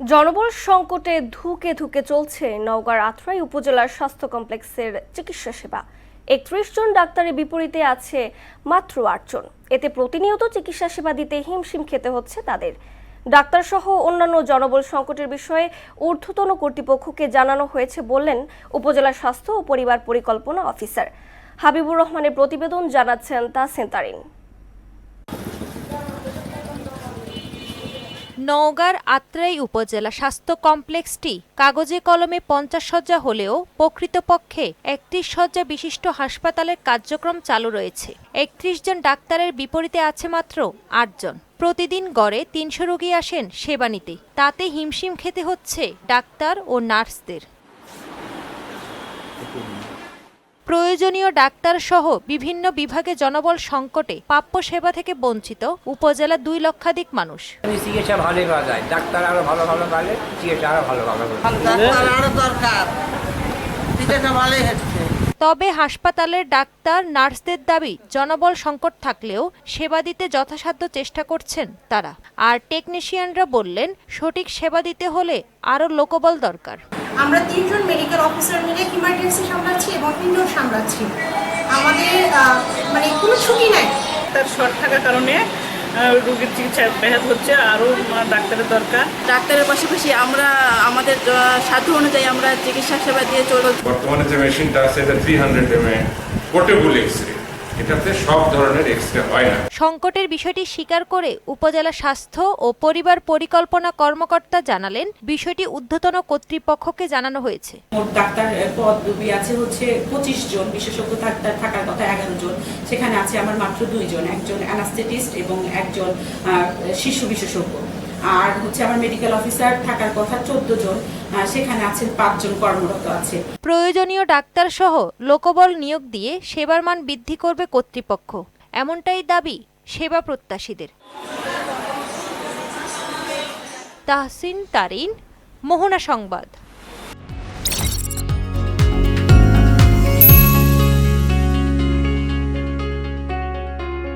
জনবল সংকটে ধুকে ধুকে চলছে নওগাঁর আত্রাই উপজেলার স্বাস্থ্য কমপ্লেক্সের চিকিৎসা সেবা। একত্রিশ জন ডাক্তারের বিপরীতে আছে মাত্র আটজন এতে প্রতিনিয়ত চিকিৎসা সেবা দিতে হিমশিম খেতে হচ্ছে তাদের। ডাক্তার সহ অন্যান্য জনবল সংকটের বিষয়ে ঊর্ধ্বতন কর্তৃপক্ষকে জানানো হয়েছে বললেন উপজেলা স্বাস্থ্য ও পরিবার পরিকল্পনা অফিসার। হাবিবুর রহমানের প্রতিবেদন জানাচ্ছেন তা সেন্তারিন নওগাঁর আত্রাই উপজেলা স্বাস্থ্য কমপ্লেক্সটি কাগজে কলমে পঞ্চাশ শয্যা হলেও প্রকৃতপক্ষে একত্রিশ শয্যা বিশিষ্ট হাসপাতালের কার্যক্রম চালু রয়েছে। একত্রিশ জন ডাক্তারের বিপরীতে আছে মাত্র আটজন প্রতিদিন গড়ে তিনশো রোগী আসেন সেবা নিতে। তাতে হিমশিম খেতে হচ্ছে ডাক্তার ও নার্সদের। প্রয়োজনীয় ডাক্তার সহ বিভিন্ন বিভাগে জনবল সংকটে প্রাপ্য সেবা থেকে বঞ্চিত উপজেলা দুই লক্ষাধিক মানুষ। চিকিৎসা ভালো পাওয়া যায়। ডাক্তার আরও ভালো ভালো পালে চিকিৎসা আরও ভালো ভালো ডাক্তার আরও দরকার। চিকিৎসা ভালোই হচ্ছে। তবে হাসপাতালের ডাক্তার নার্সদের দাবি জনবল সংকট থাকলেও সেবা দিতে যথাসাধ্য চেষ্টা করছেন তারা। আর টেকনিশিয়ানরা বললেন সঠিক সেবা দিতে হলে আরও লোকবল দরকার। আমরা তিনজন মেডিকেল অফিসার মিলে ইমার্জেন্সি সামলাচ্ছি এবং তিনজন সামলাচ্ছি। আমাদের মানে কোনো ছুটি নাই। ডাক্তার শর্ট থাকার কারণে রোগীর চিকিৎসা ব্যাহত হচ্ছে আরও ডাক্তারের দরকার। ডাক্তারের পাশাপাশি আমরা আমাদের সাধ্য অনুযায়ী আমরা চিকিৎসা সেবা দিয়ে চলছি বর্তমানে যে মেশিনটা আছে এটা three hundred M A portable X ray এটাতে সব ধরনের এক্স রে হয় না। সংকটের বিষয়টি স্বীকার করে উপজেলা স্বাস্থ্য ও পরিবার পরিকল্পনা কর্মকর্তা জানালেন বিষয়টি ঊর্ধ্বতন কর্তৃপক্ষকে জানানো হয়েছে। মোট ডাক্তার পদবি আছে হচ্ছে পঁচিশ জন বিশেষজ্ঞ ডাক্তার থাকার কথা এগারো জন। সেখানে আছে আমার মাত্র দুইজন একজন অ্যানাস্থেটিস্ট এবং একজন শিশু বিশেষজ্ঞ। আর হচ্ছে আমার মেডিকেল অফিসার থাকার কথা চোদ্দ জন সেখানে আছেন পাঁচজন কর্মরত আছে প্রয়োজনীয় ডাক্তার সহ লোকবল নিয়োগ দিয়ে সেবার মান বৃদ্ধি করবে কর্তৃপক্ষ। এমনটাই দাবি সেবা প্রত্যাশীদের। তাহসিন তারিন, মোহনা সংবাদ।